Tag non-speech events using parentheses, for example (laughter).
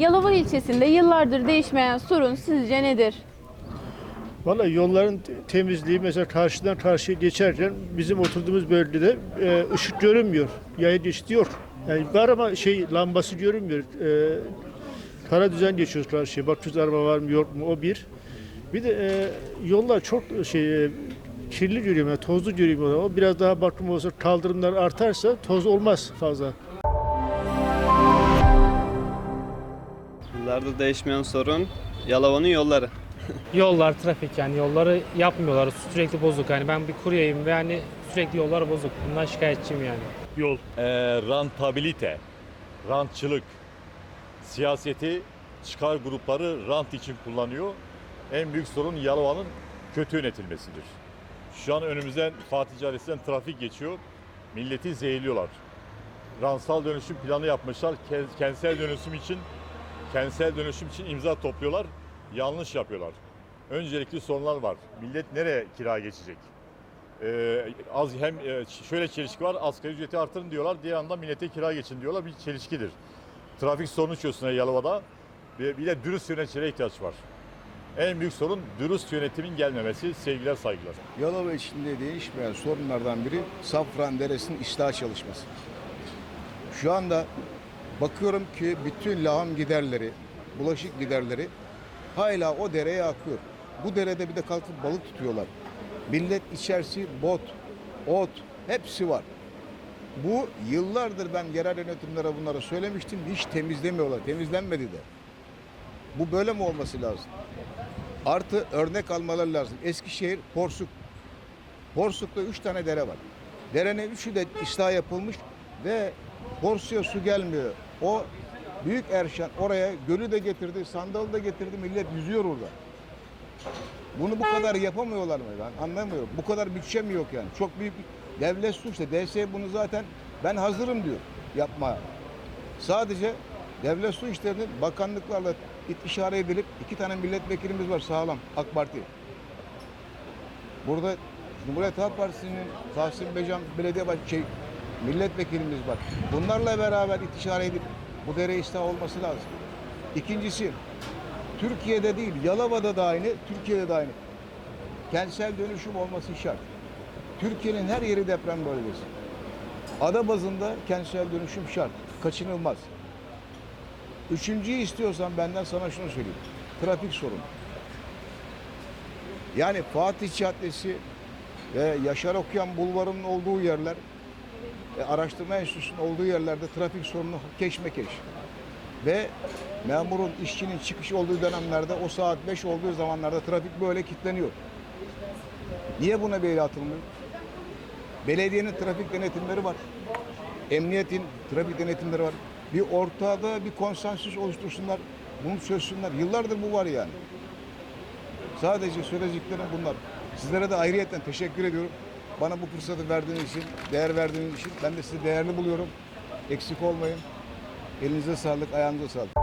Yalova ilçesinde yıllardır değişmeyen sorun sizce nedir? Valla yolların te- temizliği mesela karşıdan karşıya geçerken bizim oturduğumuz bölgede e, ışık görünmüyor. Yaya geçidi yok. Yani var ama şey lambası görünmüyor. E, kara düzen geçiyoruz karşıya. Bakıyoruz araba var mı yok mu o bir. Bir de e, yollar çok şey e, kirli görüyorum, yani tozlu görüyorum. O biraz daha bakım olsa kaldırımlar artarsa toz olmaz fazla. Yıllardır değişmeyen sorun Yalova'nın yolları. (laughs) Yollar, trafik yani yolları yapmıyorlar. Sürekli bozuk. Yani ben bir kuryeyim ve yani sürekli yollar bozuk. Bundan şikayetçiyim yani. yol. e, rantabilite, rantçılık, siyaseti çıkar grupları rant için kullanıyor. En büyük sorun Yalova'nın kötü yönetilmesidir. Şu an önümüzden Fatih Caddesi'nden trafik geçiyor. Milleti zehirliyorlar. Rantsal dönüşüm planı yapmışlar. Ke- Kentsel dönüşüm için kentsel dönüşüm için imza topluyorlar. Yanlış yapıyorlar. Öncelikli sorunlar var. Millet nereye kira geçecek? Ee, az hem e, şöyle çelişki var. Asgari ücreti artırın diyorlar. Diğer anda millete kira geçin diyorlar. Bir çelişkidir. Trafik sorunu çözsün Yalova'da. Bir, bir de dürüst yöneticilere ihtiyaç var. En büyük sorun dürüst yönetimin gelmemesi. Sevgiler, saygılar. Yalova içinde değişmeyen sorunlardan biri Safran Deresi'nin ıslah çalışması. Şu anda bakıyorum ki bütün lağım giderleri, bulaşık giderleri hala o dereye akıyor. Bu derede bir de kalkıp balık tutuyorlar. Millet içerisi bot, ot hepsi var. Bu yıllardır ben yerel yönetimlere bunları söylemiştim. Hiç temizlemiyorlar. Temizlenmedi de. Bu böyle mi olması lazım? Artı örnek almaları lazım. Eskişehir Porsuk. Porsuk'ta üç tane dere var. Derenin üçü de ıslah yapılmış ve Porsuk'a su gelmiyor. O Büyük Erşen oraya gölü de getirdi, sandalı da getirdi. Millet yüzüyor orada. Bunu bu kadar yapamıyorlar mı? Ben anlamıyorum. Bu kadar bütçe mi yok yani? Çok büyük bir devlet suçlu. DS bunu zaten ben hazırım diyor yapmaya. Sadece devlet su işlerinin bakanlıklarla istişare edilip iki tane milletvekilimiz var sağlam AK Parti. Burada Cumhuriyet Halk Partisi'nin Tahsin Becan belediye baş şey milletvekilimiz var. Bunlarla beraber istişare edip bu dere ıslah olması lazım. İkincisi Türkiye'de değil Yalova'da da aynı, Türkiye'de de aynı. Kentsel dönüşüm olması şart. Türkiye'nin her yeri deprem bölgesi. Ada bazında kentsel dönüşüm şart. Kaçınılmaz. Üçüncüyü istiyorsan benden sana şunu söyleyeyim. Trafik sorunu. Yani Fatih Caddesi ve Yaşar Okuyan Bulvarı'nın olduğu yerler, e, araştırma enstitüsünün olduğu yerlerde trafik sorunu keşmekeş. Ve memurun, işçinin çıkış olduğu dönemlerde o saat 5 olduğu zamanlarda trafik böyle kilitleniyor. Niye buna el atılmıyor? Belediyenin trafik denetimleri var. Emniyetin trafik denetimleri var. Bir ortada bir konsensüs oluştursunlar. Bunu çözsünler. Yıllardır bu var yani. Sadece söyleyeceklerim bunlar. Sizlere de ayrıyeten teşekkür ediyorum. Bana bu fırsatı verdiğiniz için, değer verdiğiniz için ben de sizi değerli buluyorum. Eksik olmayın. Elinize sağlık, ayağınıza sağlık.